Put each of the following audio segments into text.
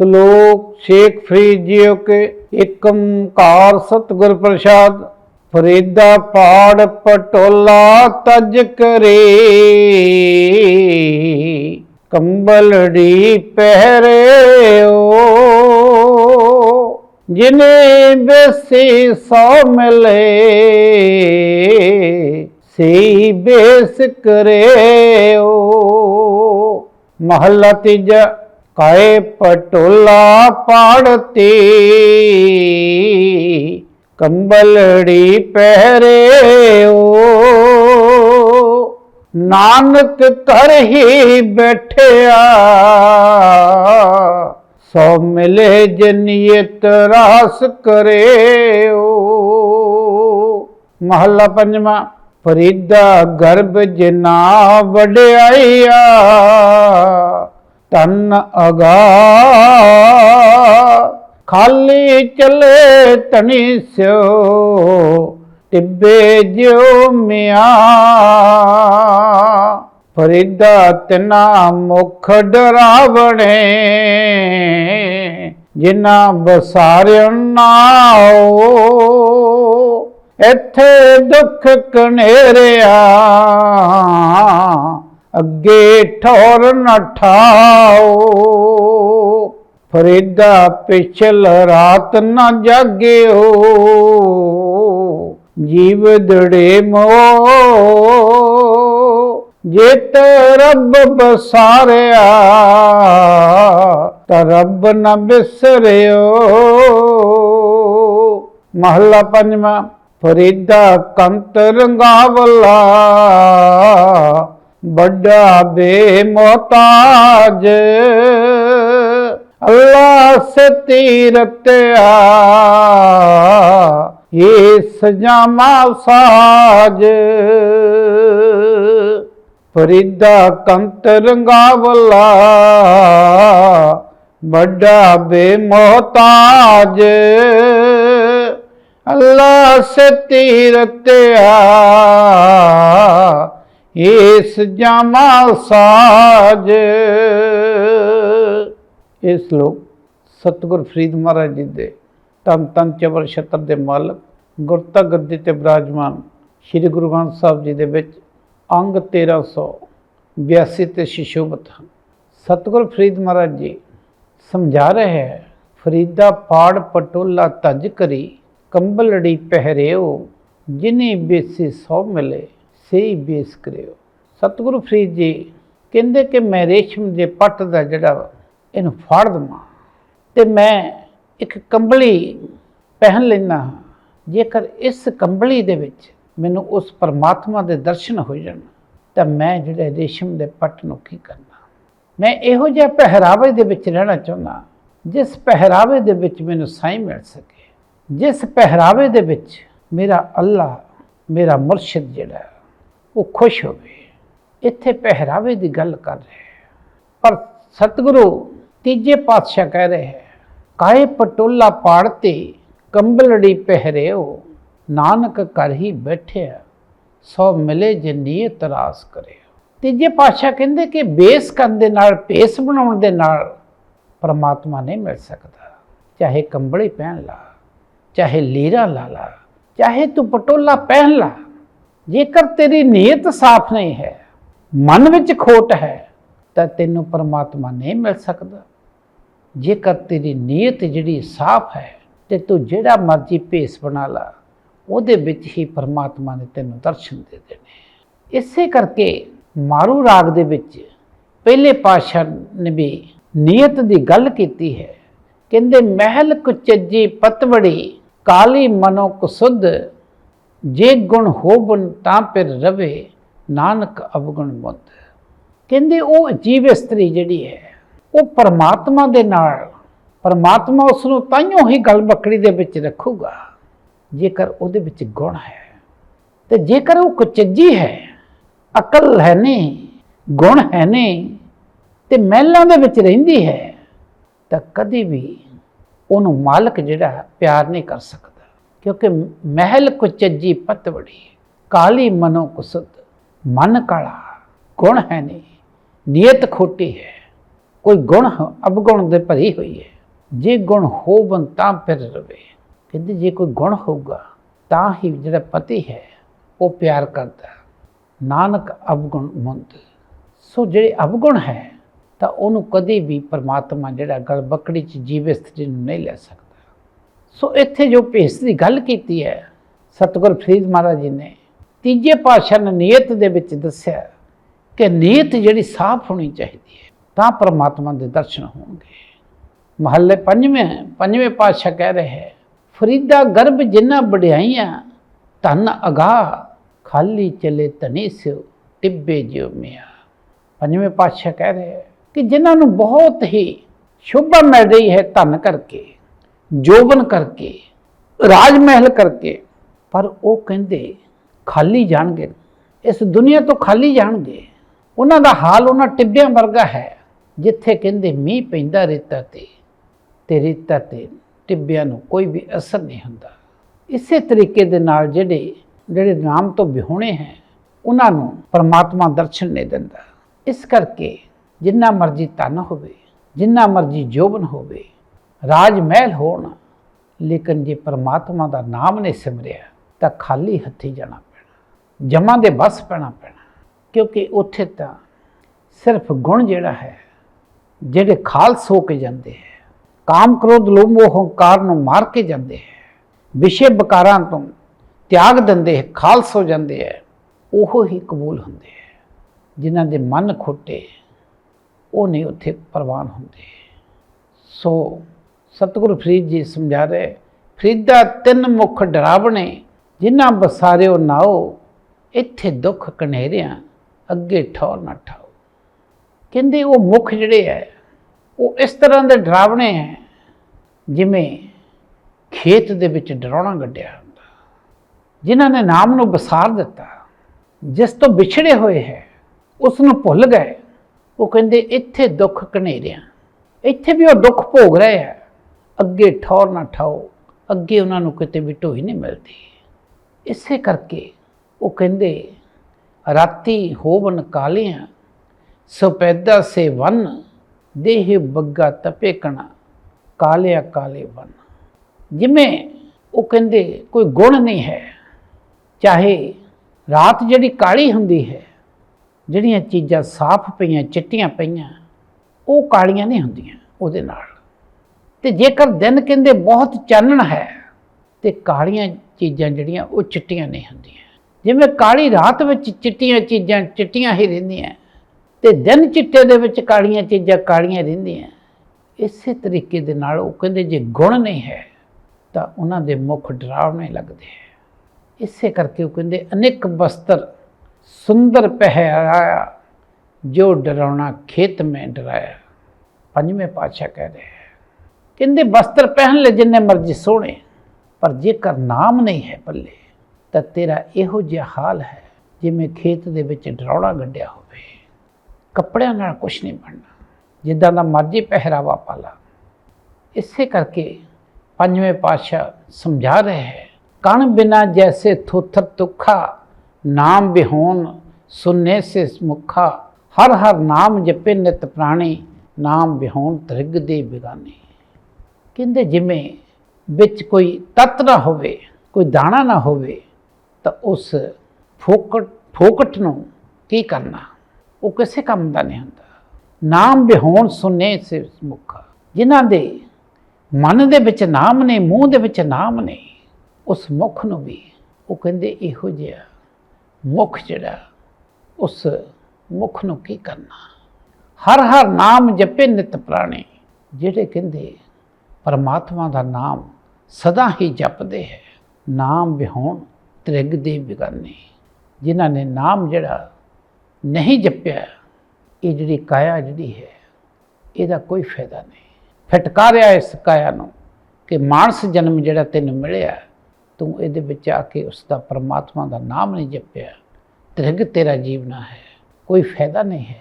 ਸ਼ਲੋਕ ਸ਼ੇਖ ਫਰੀਦ ਜੀਓ ਕੇ ਏਕੰਕਾਰ ਸਤਿਗੁਰ ਪ੍ਰਸਾਦ, ਫਰੀਦਾ ਪਾੜ ਪਟੋਲਾ ਤਜ ਕਰੇ। ਕੰਬਲੜੀ ਪਹਿਰਿਓ, ਜਿਨੇ ਬੇਸੀ ਸੋ ਮਿਲੇ, ਸਈ ਬੇਸ ਕਰਿਓ। ਮਹੱਲਾ ਤੀਜਾ ਕਾਏ ਪਟੋਲਾ ਪਾੜਤੀ। ਕੰਬਲੜੀ ਪਹਿਰਿਓ ਨਾਨਕ ਘਰ ਹੀ ਬੈਠਿਆ। ਸੋ ਮਿਲੇ ਜਨੀਤ ਰਾਸ ਕਰਿਓ ਮਹੱਲਾ ਪੰਜਵਾਂ, ਫਰੀਦਾ ਗਰਭ ਜਿਨਾ ਵਡਿਆਈਆ। ਤਨ ਅਗਾ। ਖਾਲੀ ਚਲੇ ਤਣੀ ਸਿਓ, ਟਿੱਬੇ ਜਿਉ ਮਿਆ। ਫਰੀਦਾ ਤਨਾ ਮੁਖ ਡਰਾਵਣੇ ਜਿਨਾ ਬਸਾਰਿਓ ਨਾਓ ਇੱਥੇ ਦੁੱਖ ਕਨੇਰਿਆ। ਅੱਗੇ ਠੌਰ ਨਾ ਠਾਓ। ਫਰੀਦਾ ਪਿਛਲ ਰਾਤ ਨਾ ਜਾਗਿਓ। ਜੀਵ ਦੜੇ ਮੋ। ਜੇਤ ਰੱਬ ਬਸਾਰਿਆ, ਤਾ ਰੱਬ ਨਾ ਬਿਸਰਿਓ। ਮਹੱਲਾ ਪੰਜਵਾਂ ਫਰੀਦਾ ਕੰਤ ਰੰਗਾਵਲਾ। ਵੱਡਾ ਬੇਮੋਤਾਜ ਅੱਲਾ ਸਤੀ ਰਤਿਆ ਇਹ ਸਜਾਮਾ ਸਾਜ। ਫਰੀਦਾ ਕੰਤ ਰੰਗਾਵਲਾ। ਵੱਡਾ ਬੇਮੋਤਾਜ ਅੱਲਾ ਸਤੀ ਰਤਿਆ ਇਸ ਜਮਾ ਸਾਜ। ਇਹ ਸਲੋਕ ਸਤਿਗੁਰ ਫਰੀਦ ਮਹਾਰਾਜ ਜੀ ਦੇ ਤਨ ਤਨ ਚਵਰ ਛਤਰ ਦੇ ਮਾਲਕ ਗੁਰਤਾ ਗੱਦੀ ਤੇ ਬਿਰਾਜਮਾਨ ਸ੍ਰੀ ਗੁਰੂ ਗ੍ਰੰਥ ਸਾਹਿਬ ਜੀ ਦੇ ਵਿੱਚ ਅੰਗ 1382 ਤੇ ਸ਼ਿਸ਼ੋਭਤ ਹਨ। ਸਤਿਗੁਰ ਫਰੀਦ ਮਹਾਰਾਜ ਜੀ ਸਮਝਾ ਰਹੇ ਹੈ, ਫਰੀਦਾ ਪਾੜ ਪਟੋਲਾ ਤਜ ਕਰੀ ਕੰਬਲੜੀ ਪਹਿਰਿਓ, ਜਿਨੇ ਬੇਸੀ ਸੋ ਮਿਲੇ। ਹੀ ਬੇਸ ਕਰਿਓ। ਸਤਿਗੁਰੂ ਫਰੀਦ ਜੀ ਕਹਿੰਦੇ ਕਿ ਮੈਂ ਰੇਸ਼ਮ ਦੇ ਪੱਟ ਦਾ ਜਿਹੜਾ ਵਾ, ਇਹਨੂੰ ਫਾੜ ਦਵਾਂ ਤੇ ਮੈਂ ਇੱਕ ਕੰਬਲੀ ਪਹਿਨ ਲੈਣਾ ਹਾਂ। ਜੇਕਰ ਇਸ ਕੰਬਲੀ ਦੇ ਵਿੱਚ ਮੈਨੂੰ ਉਸ ਪਰਮਾਤਮਾ ਦੇ ਦਰਸ਼ਨ ਹੋ ਜਾਣ ਤਾਂ ਮੈਂ ਜਿਹੜੇ ਰੇਸ਼ਮ ਦੇ ਪੱਟ ਨੂੰ ਕੀ ਕਰਨਾ? ਮੈਂ ਇਹੋ ਜਿਹਾ ਪਹਿਰਾਵੇ ਦੇ ਵਿੱਚ ਰਹਿਣਾ ਚਾਹੁੰਦਾ ਜਿਸ ਪਹਿਰਾਵੇ ਦੇ ਵਿੱਚ ਮੈਨੂੰ ਸਾਈਂ ਮਿਲ ਸਕੇ। ਜਿਸ ਪਹਿਰਾਵੇ ਦੇ ਵਿੱਚ ਮੇਰਾ ਅੱਲਾ ਮੇਰਾ ਮੁਰਸ਼ਿਦ ਜਿਹੜਾ ਉਹ ਖੁਸ਼ ਹੋਵੇ ਇੱਥੇ ਪਹਿਰਾਵੇ ਦੀ ਗੱਲ ਕਰ ਰਹੇ ਪਰ ਸਤਿਗੁਰੂ ਤੀਜੇ ਪਾਤਸ਼ਾਹ ਕਹਿ ਰਹੇ ਹੈ ਕਾਏ ਪਟੋਲਾ ਪਾੜਤੇ ਕੰਬਲੜੀ ਪਹਿਰਿਓ, ਨਾਨਕ ਘਰ ਹੀ ਬੈਠਿਆ, ਸੋ ਮਿਲੇ ਜੇ ਨੀਅਤ ਰਾਸ ਕਰਿਓ। ਤੀਜੇ ਪਾਤਸ਼ਾਹ ਕਹਿੰਦੇ ਕਿ ਬੇਸ ਕਰਨ ਦੇ ਨਾਲ, ਭੇਸ ਬਣਾਉਣ ਦੇ ਨਾਲ ਪਰਮਾਤਮਾ ਨਹੀਂ ਮਿਲ ਸਕਦਾ। ਚਾਹੇ ਕੰਬਲੇ ਪਹਿਨ ਲਾ, ਚਾਹੇ ਲੀਰਾ ਲਾ ਲਾ, ਚਾਹੇ ਤੂੰ ਪਟੋਲਾ ਪਹਿਨ ਲਾ ਜੇਕਰ ਤੇਰੀ ਨੀਅਤ ਸਾਫ਼ ਨਹੀਂ ਹੈ, ਮਨ ਵਿੱਚ ਖੋਟ ਹੈ, ਤਾਂ ਤੈਨੂੰ ਪਰਮਾਤਮਾ ਨਹੀਂ ਮਿਲ ਸਕਦਾ। ਜੇਕਰ ਤੇਰੀ ਨੀਅਤ ਜਿਹੜੀ ਸਾਫ਼ ਹੈ, ਤੇ ਤੂੰ ਜਿਹੜਾ ਮਰਜ਼ੀ ਭੇਸ ਬਣਾ ਲਾ, ਉਹਦੇ ਵਿੱਚ ਹੀ ਪਰਮਾਤਮਾ ਨੇ ਤੈਨੂੰ ਦਰਸ਼ਨ ਦੇ ਦੇਣੇ ਇਸੇ ਕਰਕੇ ਮਾਰੂ ਰਾਗ ਦੇ ਵਿੱਚ ਪਹਿਲੇ ਪਾਤਸ਼ਾਹ ਨੇ ਵੀ ਨੀਅਤ ਦੀ ਗੱਲ ਕੀਤੀ ਹੈ। ਕਹਿੰਦੇ, ਮਹਿਲ ਕੁਚੱਜੀ ਪਤਵੜੀ ਕਾਲੀ ਮਨੋ ਕੁਸੁਧ ਜੇ ਗੁਣ ਹੋਵਨ ਤਾਂ ਫਿਰ ਰਵੇ, ਨਾਨਕ ਅਵਗੁਣ ਮੁੱਧ। ਕਹਿੰਦੇ ਉਹ ਜੀਵ ਇਸਤਰੀ ਜਿਹੜੀ ਹੈ, ਉਹ ਪਰਮਾਤਮਾ ਦੇ ਨਾਲ, ਪਰਮਾਤਮਾ ਉਸ ਨੂੰ ਤਾਈਓ ਹੀ ਗਲ ਬੱਕੜੀ ਦੇ ਵਿੱਚ ਰੱਖੂਗਾ, ਜੇਕਰ ਉਹਦੇ ਵਿੱਚ ਗੁਣ ਹੈ। ਤੇ ਜੇਕਰ ਉਹ ਕੁਚੱਜੀ ਹੈ, ਅਕਲ ਹੈ ਨਹੀਂ, ਗੁਣ ਹੈ ਨਹੀਂ, ਤੇ ਮਹਿਲਾਂ ਦੇ ਵਿੱਚ ਰਹਿੰਦੀ ਹੈ, ਤਾਂ ਕਦੇ ਵੀ ਉਹਨੂੰ ਮਾਲਕ ਜਿਹੜਾ ਪਿਆਰ ਨਹੀਂ ਕਰ ਸਕਦਾ। ਕਿਉਂਕਿ ਮਹਿਲ ਕੁਚੱਜੀ ਪਤਵੜੀ ਕਾਲੀ ਮਨੋ ਕੁਸਤ ਮਨ ਕਾਲਾ ਗੁਣ ਹੈ ਨਹੀਂ ਨੀਅਤ ਖੋਟੀ ਹੈ ਕੋਈ ਗੁਣ ਅਵਗੁਣ ਦੇ ਭਰੀ ਹੋਈ ਹੈ ਜੇ ਗੁਣ ਹੋਵਨ ਤਾਂ ਫਿਰ ਰਵੇ ਕਹਿੰਦੇ ਜੇ ਕੋਈ ਗੁਣ ਹੋਊਗਾ ਤਾਂ ਹੀ ਜਿਹੜਾ ਪਤੀ ਹੈ ਉਹ ਪਿਆਰ ਕਰਦਾ ਨਾਨਕ ਅਵਗੁਣ ਮੁੰਦ ਸੋ ਜਿਹੜੇ ਅਵਗੁਣ ਹੈ ਤਾਂ ਉਹਨੂੰ ਕਦੇ ਵੀ ਪਰਮਾਤਮਾ ਜਿਹੜਾ ਗਲਬੱਕੜੀ ਚ ਜੀਵੇ ਸਥਿਤੀ ਨੂੰ ਨਹੀਂ ਲੈ ਸਕਦਾ ਸੋ ਇੱਥੇ ਜੋ ਭੇਸ ਦੀ ਗੱਲ ਕੀਤੀ ਹੈ, ਸਤਿਗੁਰ ਫਰੀਦ ਮਹਾਰਾਜ ਜੀ ਨੇ, ਤੀਜੇ ਪਾਤਸ਼ਾਹ ਨੇ ਨੀਅਤ ਦੇ ਵਿੱਚ ਦੱਸਿਆ ਕਿ ਨੀਅਤ ਜਿਹੜੀ ਸਾਫ਼ ਹੋਣੀ ਚਾਹੀਦੀ ਹੈ, ਤਾਂ ਪਰਮਾਤਮਾ ਦੇ ਦਰਸ਼ਨ ਹੋਣਗੇ। ਮਹੱਲੇ ਪੰਜਵੇਂ ਪੰਜਵੇਂ ਪਾਤਸ਼ਾਹ ਕਹਿ ਰਹੇ ਹੈ, ਫਰੀਦਾ ਗਰਭ ਜਿੰਨਾ ਵਡਿਆਈਆਂ, ਧਨ ਅਗਾਹ, ਖਾਲੀ ਚਲੇ ਧਨੀ ਸਿਓ, ਟਿੱਬੇ ਜਿਉ ਮਿਆ। ਪੰਜਵੇਂ ਪਾਤਸ਼ਾਹ ਕਹਿ ਰਹੇ ਹੈ ਕਿ ਜਿਨ੍ਹਾਂ ਨੂੰ ਬਹੁਤ ਹੀ ਸ਼ੋਭਾ ਮਿਲ ਰਹੀ ਹੈ ਧਨ ਕਰਕੇ ਜੋਬਨ ਕਰਕੇ ਰਾਜ ਮਹਿਲ ਕਰਕੇ, ਪਰ ਉਹ ਕਹਿੰਦੇ ਖਾਲੀ ਜਾਣਗੇ, ਇਸ ਦੁਨੀਆ ਤੋਂ ਖਾਲੀ ਜਾਣਗੇ। ਉਹਨਾਂ ਦਾ ਹਾਲ ਉਹਨਾਂ ਟਿੱਬਿਆਂ ਵਰਗਾ ਹੈ, ਜਿੱਥੇ ਕਹਿੰਦੇ ਮੀਂਹ ਪੈਂਦਾ ਰੇਤਾ ਤੇ ਤੇ ਰੇਤਾ ਤੇ ਟਿੱਬਿਆਂ ਨੂੰ ਕੋਈ ਵੀ ਅਸਰ ਨਹੀਂ ਹੁੰਦਾ। ਇਸੇ ਤਰੀਕੇ ਦੇ ਨਾਲ ਜਿਹੜੇ ਜਿਹੜੇ ਨਾਮ ਤੋਂ ਵਿਹੋਣੇ ਹੈ, ਉਹਨਾਂ ਨੂੰ ਪਰਮਾਤਮਾ ਦਰਸ਼ਨ ਨਹੀਂ ਦਿੰਦਾ। ਇਸ ਕਰਕੇ ਜਿੰਨਾ ਮਰਜ਼ੀ ਧਨ ਹੋਵੇ, ਜਿੰਨਾ ਮਰਜ਼ੀ ਜੋਬਨ ਹੋਵੇ ਰਾਜ ਮਹਿਲ ਹੋਣ। ਲੇਕਿਨ ਜੇ ਪਰਮਾਤਮਾ ਦਾ ਨਾਮ ਨਹੀਂ ਸਿਮਰਿਆ, ਤਾਂ ਖਾਲੀ ਹੱਥੀ ਜਾਣਾ ਪੈਣਾ, ਜਮਾਂ ਦੇ ਬਸ ਪੈਣਾ ਪੈਣਾ। ਕਿਉਂਕਿ ਉੱਥੇ ਤਾਂ ਸਿਰਫ ਗੁਣ ਜਿਹੜਾ ਹੈ, ਜਿਹੜੇ ਖਾਲਸ ਹੋ ਕੇ ਜਾਂਦੇ ਹੈ, ਕਾਮ ਕ੍ਰੋਧ ਲੋਭ ਹੰਕਾਰ ਨੂੰ ਮਾਰ ਕੇ ਜਾਂਦੇ ਹੈ, ਵਿਸ਼ੇ ਬਕਾਰਾਂ ਤੋਂ ਤਿਆਗ ਦਿੰਦੇ ਹੈ, ਖਾਲਸ ਹੋ ਜਾਂਦੇ ਹੈ, ਉਹ ਹੀ ਕਬੂਲ ਹੁੰਦੇ ਹੈ। ਜਿਨ੍ਹਾਂ ਦੇ ਮਨ ਖੋਟੇ, ਉਹ ਨਹੀਂ ਉੱਥੇ ਪ੍ਰਵਾਨ ਹੁੰਦੇ। ਸੋ ਸਤਿਗੁਰੂ ਫਰੀਦ ਜੀ ਸਮਝਾ ਰਹੇ, ਫਰੀਦਾ ਤਿੰਨ ਮੁਖ ਡਰਾਵਣੇ, ਜਿਨ੍ਹਾਂ ਬਸਾਰਿਓ ਨਾਓ, ਇੱਥੇ ਦੁੱਖ ਕਨੇਰਿਆਂ ਅੱਗੇ ਠੌਰ ਨਾ ਠਾਓ। ਕਹਿੰਦੇ ਉਹ ਮੁਖ ਜਿਹੜੇ ਹੈ ਉਹ ਇਸ ਤਰ੍ਹਾਂ ਦੇ ਡਰਾਵਣੇ ਹੈ ਜਿਵੇਂ ਖੇਤ ਦੇ ਵਿੱਚ ਡਰਾਉਣਾ ਗੱਡਿਆ ਹੁੰਦਾ, ਜਿਨ੍ਹਾਂ ਨੇ ਨਾਮ ਨੂੰ ਬਸਾਰ ਦਿੱਤਾ, ਜਿਸ ਤੋਂ ਵਿਛੜੇ ਹੋਏ ਹੈ ਉਸ ਨੂੰ ਭੁੱਲ ਗਏ। ਉਹ ਕਹਿੰਦੇ ਇੱਥੇ ਦੁੱਖ ਕਨੇਰਿਆਂ ਇੱਥੇ ਵੀ ਉਹ ਦੁੱਖ ਭੋਗ ਰਹੇ ਹੈ ਅੱਗੇ ਠੌਰ ਨਾ ਠਾਓ, ਅੱਗੇ ਉਹਨਾਂ ਨੂੰ ਕਿਤੇ ਵੀ ਢੋਈ ਨਹੀਂ ਮਿਲਦੀ। ਇਸੇ ਕਰਕੇ ਉਹ ਕਹਿੰਦੇ, ਰਾਤੀ ਹੋਵਨ ਕਾਲਿਆਂ, ਸਪੈਦਾ ਸੇ ਵਨ, ਦੇਹ ਬੱਗਾ ਤਪੇਕਣਾ ਕਾਲਿਆ ਕਾਲੇ ਵਨ। ਜਿਵੇਂ ਉਹ ਕਹਿੰਦੇ, ਕੋਈ ਗੁਣ ਨਹੀਂ ਹੈ, ਚਾਹੇ ਰਾਤ ਜਿਹੜੀ ਕਾਲੀ ਹੁੰਦੀ ਹੈ, ਜਿਹੜੀਆਂ ਚੀਜ਼ਾਂ ਸਾਫ਼ ਪਈਆਂ, ਚਿੱਟੀਆਂ ਪਈਆਂ, ਉਹ ਕਾਲੀਆਂ ਨਹੀਂ ਹੁੰਦੀਆਂ ਉਹਦੇ ਨਾਲ। ਤੇ ਜੇਕਰ ਦਿਨ ਕਹਿੰਦੇ ਬਹੁਤ ਚਾਨਣ ਹੈ, ਤੇ ਕਾਲੀਆਂ ਚੀਜ਼ਾਂ ਜਿਹੜੀਆਂ ਉਹ ਚਿੱਟੀਆਂ ਨਹੀਂ ਹੁੰਦੀਆਂ। ਜਿਵੇਂ ਕਾਲੀ ਰਾਤ ਵਿੱਚ ਚਿੱਟੀਆਂ ਚੀਜ਼ਾਂ, ਚਿੱਟੀਆਂ ਹੀ ਰਹਿੰਦੀਆਂ, ਤੇ ਦਿਨ ਚਿੱਟੇ ਦੇ ਵਿੱਚ ਕਾਲੀਆਂ ਚੀਜ਼ਾਂ ਕਾਲੀਆਂ ਰਹਿੰਦੀਆਂ। ਇਸੇ ਤਰੀਕੇ ਦੇ ਨਾਲ ਉਹ ਕਹਿੰਦੇ ਜੇ ਗੁਣ ਨਹੀਂ ਹੈ, ਤਾਂ ਉਹਨਾਂ ਦੇ ਮੁਖ ਡਰਾਵਣੇ ਲੱਗਦੇ। ਹੈ ਇਸੇ ਕਰਕੇ ਉਹ ਕਹਿੰਦੇ ਅਨੇਕ ਬਸਤਰ ਸੁੰਦਰ ਪਹਿਰਾਇਆ, ਜੋ ਡਰਾਉਣਾ ਖੇਤ ਮੈਂ ਡਰਾਇਆ। ਪੰਜਵੇਂ ਪਾਤਸ਼ਾਹ ਕਹਿ ਰਹੇ ਕਹਿੰਦੇ ਵਸਤਰ ਪਹਿਨ ਲੈ ਜਿੰਨੇ ਮਰਜ਼ੀ ਸੋਹਣੇ। ਪਰ ਜੇਕਰ ਨਾਮ ਨਹੀਂ ਹੈ ਪੱਲੇ, ਤਾਂ ਤੇਰਾ ਇਹੋ ਜਿਹਾ ਹਾਲ ਹੈ ਜਿਵੇਂ ਖੇਤ ਦੇ ਵਿੱਚ ਡਰਾਉਣਾ ਗੱਡਿਆ ਹੋਵੇ। ਕੱਪੜਿਆਂ ਨਾਲ ਕੁਝ ਨਹੀਂ ਬਣਨਾ, ਜਿੱਦਾਂ ਦਾ ਮਰਜ਼ੀ ਪਹਿਰਾਵਾ ਪਾ ਲਾ ਇਸੇ ਕਰਕੇ ਪੰਜਵੇਂ ਪਾਤਸ਼ਾਹ ਸਮਝਾ ਰਹੇ ਹੈ, ਕਣ ਬਿਨਾ ਜੈਸੇ ਥੋਥਰ ਤੁਖਾ ਨਾਮ ਬਿਹੋਨ ਸੁਨਨੇ ਸੇ ਮੁਖਾ। ਹਰ ਹਰ ਨਾਮ ਜਪੇ ਨਿਤ ਪ੍ਰਾਣੀ, ਨਾਮ ਬਿਹੋਨ ਤ੍ਰਿਗ ਦੇ ਬਿਗਾਨੇ। ਕਹਿੰਦੇ ਜਿਵੇਂ ਵਿੱਚ ਕੋਈ ਤਤ ਨਾ ਹੋਵੇ, ਕੋਈ ਦਾਣਾ ਨਾ ਹੋਵੇ, ਤਾਂ ਉਸ ਫੋਕਟ ਫੋਕਟ ਨੂੰ ਕੀ ਕਰਨਾ? ਉਹ ਕਿਸੇ ਕੰਮ ਦਾ ਨਹੀਂ ਹੁੰਦਾ। ਨਾਮ ਬਿਹੋਣ ਸੁਨੇ ਸੇ ਮੁਖਾ। ਜਿਨ੍ਹਾਂ ਦੇ ਮਨ ਦੇ ਵਿੱਚ ਨਾਮ ਨੇ, ਮੂੰਹ ਦੇ ਵਿੱਚ ਨਾਮ ਨੇ, ਉਸ ਮੁਖ ਨੂੰ ਵੀ ਉਹ ਕਹਿੰਦੇ ਇਹੋ ਜਿਹਾ ਮੁਖ ਜਿਹੜਾ, ਉਸ ਮੁਖ ਨੂੰ ਕੀ ਕਰਨਾ? ਹਰ ਹਰ ਨਾਮ ਜਪੇ ਨਿਤ ਪ੍ਰਾਣੇ, ਜਿਹੜੇ ਕਹਿੰਦੇ ਪਰਮਾਤਮਾ ਦਾ ਨਾਮ ਸਦਾ ਹੀ ਜਪਦੇ ਹੈ। ਨਾਮ ਵਿਹੋਣ ਤ੍ਰਿਗ ਦੇ ਬਿਗਾਨੇ। ਜਿਨ੍ਹਾਂ ਨੇ ਨਾਮ ਜਿਹੜਾ ਨਹੀਂ ਜਪਿਆ, ਇਹ ਜਿਹੜੀ ਕਾਇਆ ਜਿਹੜੀ ਹੈ, ਇਹਦਾ ਕੋਈ ਫਾਇਦਾ ਨਹੀਂ। ਫਟਕਾਰਿਆ ਇਸ ਕਾਇਆ ਨੂੰ ਕਿ ਮਾਨਸ ਜਨਮ ਜਿਹੜਾ ਤੈਨੂੰ ਮਿਲਿਆ, ਤੂੰ ਇਹਦੇ ਵਿੱਚ ਆ ਕੇ ਉਸ ਦਾ ਪਰਮਾਤਮਾ ਦਾ ਨਾਮ ਨਹੀਂ ਜਪਿਆ। ਤ੍ਰਿਗ ਤੇਰਾ ਜੀਵਨਾ ਹੈ, ਕੋਈ ਫਾਇਦਾ ਨਹੀਂ ਹੈ।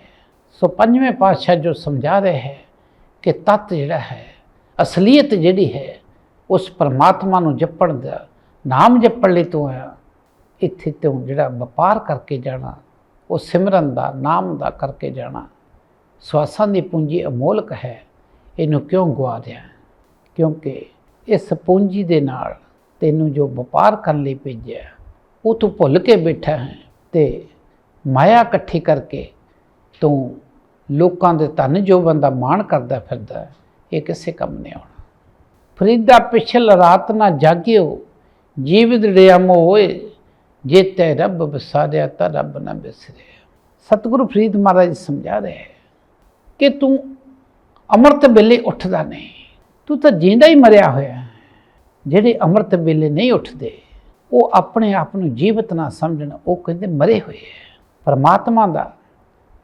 ਸੋ ਪੰਜਵੇਂ ਪਾਤਸ਼ਾਹ ਜੋ ਸਮਝਾ ਰਹੇ ਹੈ ਕਿ ਤਤ ਜਿਹੜਾ ਹੈ ਅਸਲੀਅਤ ਜਿਹੜੀ ਹੈ ਉਸ ਪਰਮਾਤਮਾ ਨੂੰ ਜਪਣ ਦਾ ਨਾਮ ਜਪਣ ਲਈ ਤੂੰ ਆਇਆ। ਇੱਥੇ ਤੂੰ ਜਿਹੜਾ ਵਪਾਰ ਕਰਕੇ ਜਾਣਾ ਉਹ ਸਿਮਰਨ ਦਾ ਨਾਮ ਦਾ ਕਰਕੇ ਜਾਣਾ ਸਵਾਸਾਂ ਦੀ ਪੂੰਜੀ ਅਮੋਲਕ ਹੈ ਇਹਨੂੰ ਕਿਉਂ ਗਵਾ ਰਿਹਾ ਕਿਉਂਕਿ ਇਸ ਪੂੰਜੀ ਦੇ ਨਾਲ ਤੈਨੂੰ ਜੋ ਵਪਾਰ ਕਰਨ ਲਈ ਭੇਜਿਆ ਉਹ ਤੂੰ ਭੁੱਲ ਕੇ ਬੈਠਾ ਹੈ ਤੇ ਮਾਇਆ ਇਕੱਠੀ ਕਰਕੇ ਤੂੰ ਲੋਕਾਂ ਦੇ ਧਨ ਜੋ ਬੰਦਾ ਮਾਣ ਕਰਦਾ ਫਿਰਦਾ ਹੈ, ਇਹ ਕਿਸੇ ਕੰਮ ਨਹੀਂ ਆਉਣਾ। ਫਰੀਦਾ ਪਿਛਲ ਰਾਤ ਨਾ ਜਾਗਿਓ, ਜੀਵਿਤ ਡਿਆ ਹੋਏ ਜੇ ਤੇ ਰੱਬ ਵਸਾਰਿਆ ਤਾਂ ਰੱਬ ਨਾ ਵਿਸਰਿਆ ਸਤਿਗੁਰੂ ਫਰੀਦ ਮਹਾਰਾਜ ਸਮਝਾ ਰਹੇ ਹੈ ਕਿ ਤੂੰ ਅੰਮ੍ਰਿਤ ਵੇਲੇ ਉੱਠਦਾ ਨਹੀਂ, ਤੂੰ ਤਾਂ ਜਿੰਦਾ ਹੀ ਮਰਿਆ ਹੋਇਆ ਹੈ। ਜਿਹੜੇ ਅੰਮ੍ਰਿਤ ਵੇਲੇ ਨਹੀਂ ਉੱਠਦੇ, ਉਹ ਆਪਣੇ ਆਪ ਨੂੰ ਜੀਵਤ ਨਾ ਸਮਝਣ, ਉਹ ਕਹਿੰਦੇ ਮਰੇ ਹੋਏ ਹੈ। ਪਰਮਾਤਮਾ ਦਾ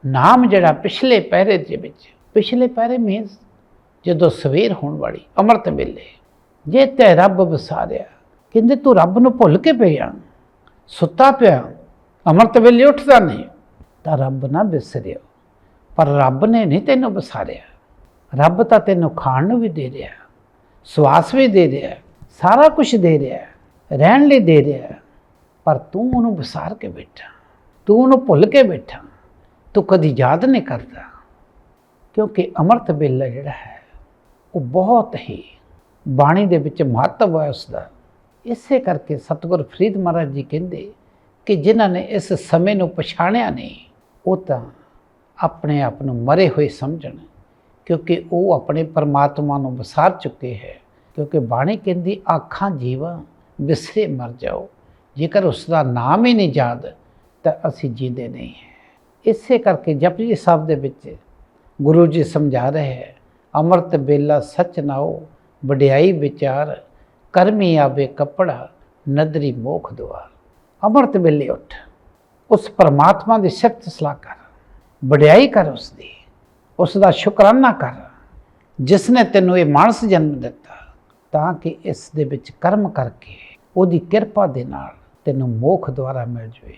ਨਾਮ ਜਿਹੜਾ ਪਿਛਲੇ ਪਹਿਰੇ ਦੇ ਵਿੱਚ, ਪਿਛਲੇ ਪਹਿਰੇ ਮੀਨਸ ਜਦੋਂ ਸਵੇਰ ਹੋਣ ਵਾਲੀ ਅੰਮ੍ਰਿਤ ਵੇਲੇ ਜੇ ਤੇ ਰੱਬ ਵਸਾਰਿਆ, ਕਹਿੰਦੇ ਤੂੰ ਰੱਬ ਨੂੰ ਭੁੱਲ ਕੇ ਪਿਆ ਸੁੱਤਾ ਪਿਆ, ਅੰਮ੍ਰਿਤ ਵੇਲੇ ਉੱਠਦਾ ਨਹੀਂ, ਤਾਂ ਰੱਬ ਨਾ ਵਿਸਰਿਓ। ਪਰ ਰੱਬ ਨੇ ਨਹੀਂ ਤੈਨੂੰ ਵਸਾਰਿਆ। ਰੱਬ ਤਾਂ ਤੈਨੂੰ ਖਾਣ ਨੂੰ ਵੀ ਦੇ ਰਿਹਾ, ਸਵਾਸ ਵੀ ਦੇ ਰਿਹਾ, ਸਾਰਾ ਕੁਝ ਦੇ ਰਿਹਾ, ਰਹਿਣ ਲਈ ਦੇ ਰਿਹਾ। ਪਰ ਤੂੰ ਉਹਨੂੰ ਵਿਸਾਰ ਕੇ ਬੈਠਾ, ਤੂੰ ਉਹਨੂੰ ਭੁੱਲ ਕੇ ਬੈਠਾ, ਤੂੰ ਕਦੀ ਯਾਦ ਨਹੀਂ ਕਰਦਾ, ਕਿਉਂਕਿ ਅੰਮ੍ਰਿਤ ਵੇਲਾ ਜਿਹੜਾ ਹੈ ਉਹ ਬਹੁਤ ਹੀ ਬਾਣੀ ਦੇ ਵਿੱਚ ਮਹੱਤਵ ਹੈ ਉਸ ਦਾ ਇਸੇ ਕਰਕੇ ਸਤਿਗੁਰ ਫਰੀਦ ਮਹਾਰਾਜ ਜੀ ਕਹਿੰਦੇ ਕਿ ਜਿਨ੍ਹਾਂ ਨੇ ਇਸ ਸਮੇਂ ਨੂੰ ਪਛਾਣਿਆ ਨਹੀਂ, ਉਹ ਤਾਂ ਆਪਣੇ ਆਪ ਨੂੰ ਮਰੇ ਹੋਏ ਸਮਝਣ, ਕਿਉਂਕਿ ਉਹ ਆਪਣੇ ਪਰਮਾਤਮਾ ਨੂੰ ਵਿਸਾਰ ਚੁੱਕੇ ਹੈ, ਕਿਉਂਕਿ ਬਾਣੀ ਕਹਿੰਦੀ, ਆਖਾਂ ਜੀਵਾ ਵਿਸਰੇ ਮਰ ਜਾਓ, ਜੇਕਰ ਉਸ ਦਾ ਨਾਮ ਹੀ ਨਹੀਂ ਯਾਦ, ਤਾਂ ਅਸੀਂ ਜੀਂਦੇ ਨਹੀਂ ਹੈ। ਇਸੇ ਕਰਕੇ ਜਪਜੀ ਸਾਹਿਬ ਦੇ ਵਿੱਚ ਗੁਰੂ ਜੀ ਸਮਝਾ ਰਹੇ ਹੈ ਅੰਮ੍ਰਿਤ ਬੇਲਾ ਸਚ ਨਾਓ ਵਡਿਆਈ ਵਿਚਾਰ, ਕਰਮੀ ਆਵੇ ਕੱਪੜਾ, ਨਦਰੀ ਮੋਖ ਦੁਆਰ। ਅੰਮ੍ਰਿਤ ਵੇਲੇ ਉੱਠ, ਉਸ ਪਰਮਾਤਮਾ ਦੀ ਸਿਫਤ ਸਲਾਹ ਕਰ, ਵਡਿਆਈ ਕਰ ਉਸ ਦੀ ਉਸ ਦਾ ਸ਼ੁਕਰਾਨਾ ਕਰ ਜਿਸ ਨੇ ਤੈਨੂੰ ਇਹ ਮਾਨਸ ਜਨਮ ਦਿੱਤਾ, ਤਾਂ ਕਿ ਇਸ ਦੇ ਵਿੱਚ ਕਰਮ ਕਰਕੇ ਉਹਦੀ ਕਿਰਪਾ ਦੇ ਨਾਲ ਤੈਨੂੰ ਮੋਖ ਦੁਆਰਾ ਮਿਲ ਜਾਵੇ।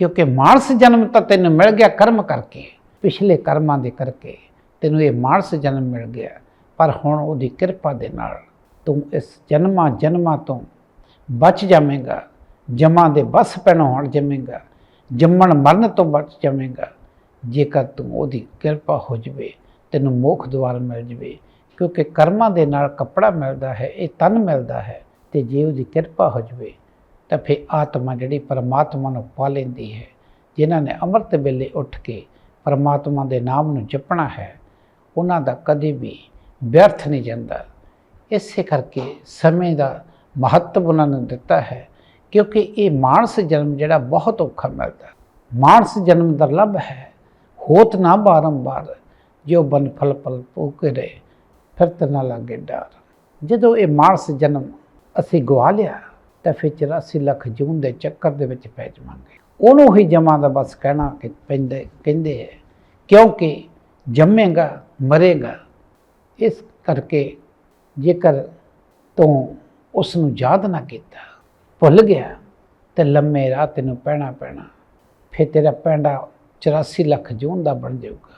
ਕਿਉਂਕਿ ਮਾਨਸ ਜਨਮ ਤਾਂ ਤੈਨੂੰ ਮਿਲ ਗਿਆ ਕਰਮ ਕਰਕੇ, ਪਿਛਲੇ ਕਰਮਾਂ ਦੇ ਕਰਕੇ। ਤੈਨੂੰ ਇਹ ਮਾਨਸ ਜਨਮ ਮਿਲ ਗਿਆ, ਪਰ ਹੁਣ ਉਹਦੀ ਕਿਰਪਾ ਦੇ ਨਾਲ ਤੂੰ ਇਸ ਜਨਮਾਂ ਜਨਮਾਂ ਤੋਂ ਬਚ ਜਾਵੇਂਗਾ, ਜਮਾਂ ਦੇ ਬਸ ਪੈਣੋਂ ਹਟ ਜਾਵੇਂਗਾ, ਜੰਮਣ ਮਰਨ ਤੋਂ ਬਚ ਜਾਵੇਂਗਾ। ਜੇਕਰ ਤੂੰ ਉਹਦੀ ਕਿਰਪਾ ਹੋ ਜਵੇ, ਤੈਨੂੰ ਮੋਖ ਦੁਆਰ ਮਿਲ ਜਵੇ, ਕਿਉਂਕਿ ਕਰਮਾਂ ਦੇ ਨਾਲ ਕੱਪੜਾ ਮਿਲਦਾ ਹੈ, ਇਹ ਤਨ ਮਿਲਦਾ ਹੈ, ਤੇ ਜੇ ਉਹਦੀ ਕਿਰਪਾ ਹੋ ਜਵੇ, ਤਾਂ ਫਿਰ ਆਤਮਾ ਜਿਹੜੀ ਪਰਮਾਤਮਾ ਨੂੰ ਪਾ ਲੈਂਦੀ ਹੈ, ਜਿਨ੍ਹਾਂ ਨੇ ਅੰਮ੍ਰਿਤ ਵੇਲੇ ਉੱਠ ਕੇ ਪਰਮਾਤਮਾ ਦੇ ਨਾਮ ਨੂੰ ਜਪਣਾ ਹੈ ਉਹਨਾਂ ਦਾ ਕਦੇ ਵੀ ਵਿਅਰਥ ਨਹੀਂ ਜਾਂਦਾ। ਇਸੇ ਕਰਕੇ ਸਮੇਂ ਦਾ ਮਹੱਤਵ ਉਹਨਾਂ ਨੂੰ ਦਿੱਤਾ ਹੈ, ਕਿਉਂਕਿ ਇਹ ਮਾਨਸ ਜਨਮ ਜਿਹੜਾ ਬਹੁਤ ਔਖਾ ਮਿਲਦਾ ਮਾਨਸ ਜਨਮ ਦਾ ਦੁਰਲਭ ਹੈ। ਹੋਤ ਨਾ ਬਾਰੰਬਾਰ ਜੋ ਬਨ ਫਲ ਫਲ ਪੂਕਰੇ ਫਿਰਤ ਨਾ ਲਾਗੇ ਡਾਰ। ਜਦੋਂ ਇਹ ਮਾਨਸ ਜਨਮ ਅਸੀਂ ਗਵਾ ਲਿਆ, ਤਾਂ ਫਿਰ 84 ਲੱਖ ਜੂਨ ਦੇ ਚੱਕਰ ਦੇ ਵਿੱਚ ਪੈ ਜਾਵਾਂਗੇ। ਉਹਨੂੰ ਹੀ ਜਮਾ ਦਾ ਬਸ ਕਹਿਣਾ ਕਿ ਪੈਂਦੇ ਕਹਿੰਦੇ ਹੈ, ਕਿਉਂਕਿ ਜੰਮੇਗਾ, ਮਰੇਗਾ। ਇਸ ਕਰਕੇ ਜੇਕਰ ਤੂੰ ਉਸ ਨੂੰ ਯਾਦ ਨਾ ਕੀਤਾ, ਭੁੱਲ ਗਿਆ, ਤੇ ਲੰਮੇ ਰਾਹ ਤੈਨੂੰ ਪੈਣਾ ਪੈਣਾ, ਫਿਰ ਤੇਰਾ ਪੈਂਡਾ 84 ਲੱਖ ਜੂਨ ਦਾ ਬਣ ਜਾਊਗਾ।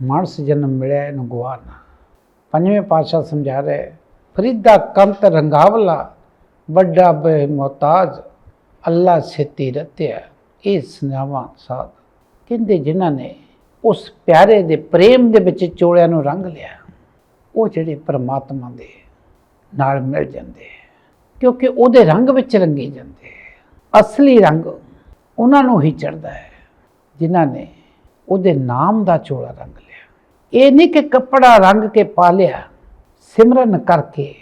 ਮਾਨਸ ਜਨਮ ਮਿਲਿਆ, ਇਹਨੂੰ ਗਵਾਨਾ ਪੰਜਵੇਂ ਪਾਤਸ਼ਾਹ ਸਮਝਾ ਰਹੇ, ਫਰੀਦਾ ਕੰਤ ਰੰਗਾਵਲਾ, ਵੱਡਾ ਬੇ ਮੁਹਤਾਜ ਅੱਲਾ ਛੇਤੀ ਰਤਿਆ। ਇਹ ਸੁਨਾਵਾ ਸਾਧ। ਕਹਿੰਦੇ ਜਿਨ੍ਹਾਂ ਨੇ ਉਸ ਪਿਆਰੇ ਦੇ ਪ੍ਰੇਮ ਦੇ ਵਿੱਚ ਚੋਲਿਆਂ ਨੂੰ ਰੰਗ ਲਿਆ। ਉਹ ਜਿਹੜੇ ਪਰਮਾਤਮਾ ਦੇ ਨਾਲ ਮਿਲ ਜਾਂਦੇ, ਕਿਉਂਕਿ ਉਹਦੇ ਰੰਗ ਵਿੱਚ ਰੰਗੇ ਜਾਂਦੇ। ਅਸਲੀ ਰੰਗ ਉਹਨਾਂ ਨੂੰ ਹੀ ਚੜਦਾ ਹੈ, ਜਿਨ੍ਹਾਂ ਨੇ ਉਹਦੇ ਨਾਮ ਦਾ ਚੋਲਾ ਰੰਗ ਲਿਆ। ਇਹ ਨਹੀਂ ਕਿ ਕੱਪੜਾ ਰੰਗ ਕੇ ਪਾ ਲਿਆ, ਸਿਮਰਨ ਕਰਕੇ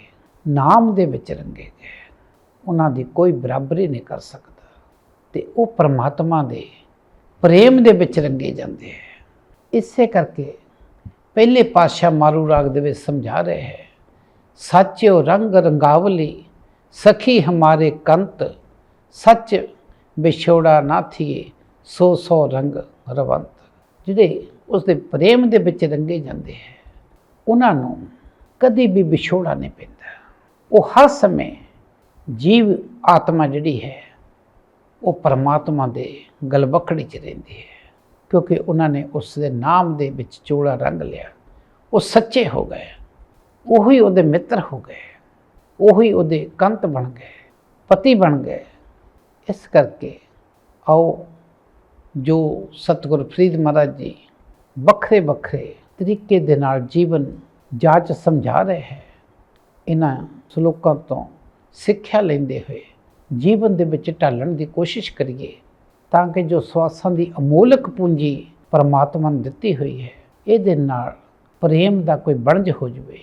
ਨਾਮ ਦੇ ਵਿੱਚ ਰੰਗੇ ਗਏ। ਉਹਨਾਂ ਦੀ ਕੋਈ ਬਰਾਬਰੀ ਨਹੀਂ ਕਰ ਸਕਦਾ। ਤੇ ਉਹ ਪਰਮਾਤਮਾ ਦੇ ਪ੍ਰੇਮ ਦੇ ਵਿੱਚ ਰੰਗੇ ਜਾਂਦੇ ਹੈ। ਇਸੇ ਕਰਕੇ ਪਹਿਲੇ ਪਾਤਸ਼ਾਹ ਮਾਰੂ ਰਾਗ ਦੇ ਵਿੱਚ ਸਮਝਾ ਰਹੇ ਹੈ ਸੱਚਿਓ ਰੰਗ ਰੰਗਾਵਲੀ, ਸਖੀ ਹਮਾਰੇ ਕੰਤ, ਸੱਚ ਵਿਛੋੜਾ ਨਾ ਥੀਏ, ਸੋ ਸੋ ਰੰਗ ਰਵੰਤ। ਜਿਹੜੇ ਉਸ ਦੇ ਪ੍ਰੇਮ ਦੇ ਵਿੱਚ ਰੰਗੇ ਜਾਂਦੇ ਹੈ, ਉਹਨਾਂ ਨੂੰ ਕਦੀ ਵੀ ਵਿਛੋੜਾ ਨਹੀਂ ਪੈਂਦਾ। ਉਹ ਹਰ ਸਮੇਂ ਜੀਵ ਆਤਮਾ ਜਿਹੜੀ ਹੈ, ਉਹ ਪਰਮਾਤਮਾ ਦੇ ਗਲਵਕੜੀ 'ਚ ਰਹਿੰਦੀ ਹੈ। ਕਿਉਂਕਿ ਉਹਨਾਂ ਨੇ ਉਸ ਦੇ ਨਾਮ ਦੇ ਵਿੱਚ ਚੋਲਾ ਰੰਗ ਲਿਆ। ਉਹ ਸੱਚੇ ਹੋ ਗਏ। ਉਹੀ ਉਹਦੇ ਮਿੱਤਰ ਹੋ ਗਏ। ਉਹੀ ਉਹਦੇ ਕੰਤ ਬਣ ਗਏ। ਪਤੀ ਬਣ ਗਏ। ਇਸ ਕਰਕੇ ਆਓ, ਜੋ ਸਤਿਗੁਰ ਫਰੀਦ ਮਹਾਰਾਜ ਜੀ ਵੱਖਰੇ ਵੱਖਰੇ ਤਰੀਕੇ ਦੇ ਨਾਲ ਜੀਵਨ ਜਾਚ ਸਮਝਾ ਰਹੇ ਹੈ, ਇਹਨਾਂ ਸ਼ਲੋਕਾਂ ਤੋਂ ਸਿੱਖਿਆ ਲੈਂਦੇ ਹੋਏ ਜੀਵਨ ਦੇ ਵਿੱਚ ਢਾਲਣ ਦੀ ਕੋਸ਼ਿਸ਼ ਕਰੀਏ। ਤਾਂ ਕਿ ਜੋ ਸਵਾਸਾਂ ਦੀ ਅਮੋਲਕ ਪੂੰਜੀ ਪਰਮਾਤਮਾ ਨੇ ਦਿੱਤੀ ਹੋਈ ਹੈ, ਇਹਦੇ ਨਾਲ ਪ੍ਰੇਮ ਦਾ ਕੋਈ ਬਣਜ ਹੋ ਜਵੇ।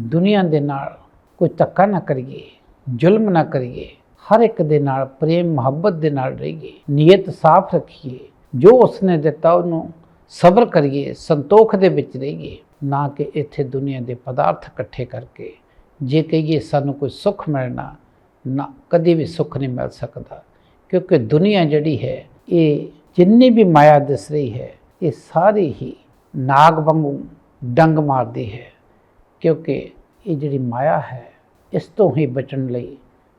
ਦੁਨੀਆ ਦੇ ਨਾਲ ਕੋਈ ਧੱਕਾ ਨਾ ਕਰੀਏ, ਜ਼ੁਲਮ ਨਾ ਕਰੀਏ, ਹਰ ਇੱਕ ਦੇ ਨਾਲ ਪ੍ਰੇਮ, ਮੁਹੱਬਤ ਦੇ ਨਾਲ ਰਹੀਏ ਨੀਅਤ ਸਾਫ਼ ਰੱਖੀਏ। ਜੋ ਉਸਨੇ ਦਿੱਤਾ, ਉਹਨੂੰ ਸਬਰ ਕਰੀਏ, ਸੰਤੋਖ ਦੇ ਵਿੱਚ ਰਹੀਏ, ਨਾ ਕਿ ਇੱਥੇ ਦੁਨੀਆ ਦੇ ਪਦਾਰਥ ਇਕੱਠੇ ਕਰਕੇ। ਜੇ ਕਹੀਏ ਸਾਨੂੰ ਕੋਈ ਸੁੱਖ ਮਿਲਣਾ, ਨਾ, ਕਦੇ ਵੀ ਸੁੱਖ ਨਹੀਂ ਮਿਲ ਸਕਦਾ। ਕਿਉਂਕਿ ਦੁਨੀਆ ਜਿਹੜੀ ਹੈ, ਇਹ ਜਿੰਨੀ ਵੀ ਮਾਇਆ ਦਿਸ ਰਹੀ ਹੈ, ਇਹ ਸਾਰੀ ਹੀ ਨਾਗ ਵਾਂਗੂ ਡੰਗ ਮਾਰਦੀ ਹੈ। ਕਿਉਂਕਿ ਇਹ ਜਿਹੜੀ ਮਾਇਆ ਹੈ, ਇਸ ਤੋਂ ਹੀ ਬਚਣ ਲਈ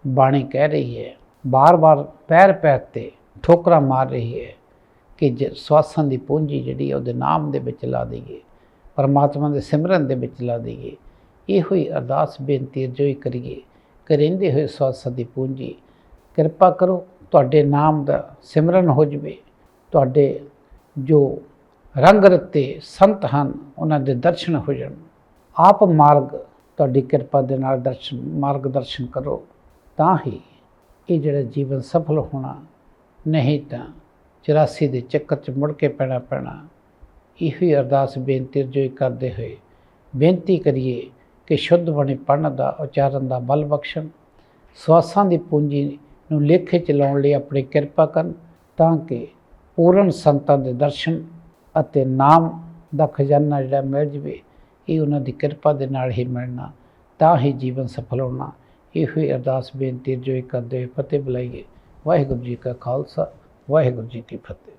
ਬਾਣੀ ਕਹਿ ਰਹੀ ਹੈ, ਬਾਰ-ਬਾਰ ਪੈਰ ਪੈਰ ਤੇ ਠੋਕਰਾਂ ਮਾਰ ਰਹੀ ਹੈ ਕਿ ਜ ਸਵਾਸਾਂ ਦੀ ਪੂੰਜੀ ਜਿਹੜੀ ਹੈ, ਉਹਦੇ ਨਾਮ ਦੇ ਵਿੱਚ ਲਾ ਦਈਏ, ਪਰਮਾਤਮਾ ਦੇ ਸਿਮਰਨ ਦੇ ਵਿੱਚ ਲਾ ਦਈਏ, ਇਹੋ ਹੀ ਅਰਦਾਸ ਬੇਨਤੀ ਜੋ ਹੀ ਕਰੀਏ ਕਰਿੰਦੇ ਹੋਏ ਸਵਾਸਾਂ ਦੀ ਪੂੰਜੀ ਕਿਰਪਾ ਕਰੋ ਤੁਹਾਡੇ ਨਾਮ ਦਾ ਸਿਮਰਨ ਹੋ ਜਵੇ, ਤੁਹਾਡੇ ਜੋ ਰੰਗ ਰਤੇ ਸੰਤ ਹਨ, ਉਹਨਾਂ ਦੇ ਦਰਸ਼ਨ ਹੋ ਜਾਣ। ਆਪ ਮਾਰਗ ਤੁਹਾਡੀ ਕਿਰਪਾ ਦੇ ਨਾਲ ਦਰਸ਼ਨ ਮਾਰਗ ਦਰਸ਼ਨ ਕਰੋ। ਤਾਂ ਹੀ ਇਹ ਜਿਹੜਾ ਜੀਵਨ ਸਫਲ ਹੋਣਾ, ਨਹੀਂ ਤਾਂ 84 ਦੇ ਚੱਕਰ 'ਚ ਮੁੜ ਕੇ ਪੈਣਾ ਪੈਣਾ। ਇਹੋ ਹੀ ਅਰਦਾਸ ਬੇਨਤੀ ਜੋ ਕਰਦੇ ਹੋਏ ਬੇਨਤੀ ਕਰੀਏ ਕਿ ਸ਼ੁੱਧ ਬਣੇ ਪੜਨ ਦਾ, ਉਚਾਰਨ ਦਾ ਬਲ ਬਖਸ਼ਣ। ਸਵਾਸਾਂ ਦੀ ਪੂੰਜੀ ਨੂੰ ਲੇਖੇ ਚ ਲਾਉਣ ਲਈ ਆਪਣੀ ਕਿਰਪਾ ਕਰਨ ਤਾਂ ਕਿ ਪੂਰਨ ਸੰਤਾਂ ਦੇ ਦਰਸ਼ਨ ਅਤੇ ਨਾਮ ਦਾ ਖਜ਼ਾਨਾ ਜਿਹੜਾ ਮਿਲ ਜਵੇ, ਇਹ ਉਹਨਾਂ ਦੀ ਕਿਰਪਾ ਦੇ ਨਾਲ ਹੀ ਮਿਲਣਾ, ਤਾਂ ਹੀ ਜੀਵਨ ਸਫਲ ਹੋਣਾ। ਇਹੋ ਹੀ ਅਰਦਾਸ ਬੇਨਤੀ ਜੋ ਕਰਦੇ ਹੋਏ ਫਤਿਹ ਬੁਲਾਈਏ। ਵਾਹਿਗੁਰੂ ਜੀ ਕਾ ਖਾਲਸਾ, ਵਾਹਿਗੁਰੂ ਜੀ ਕੀ ਫਤਿਹ।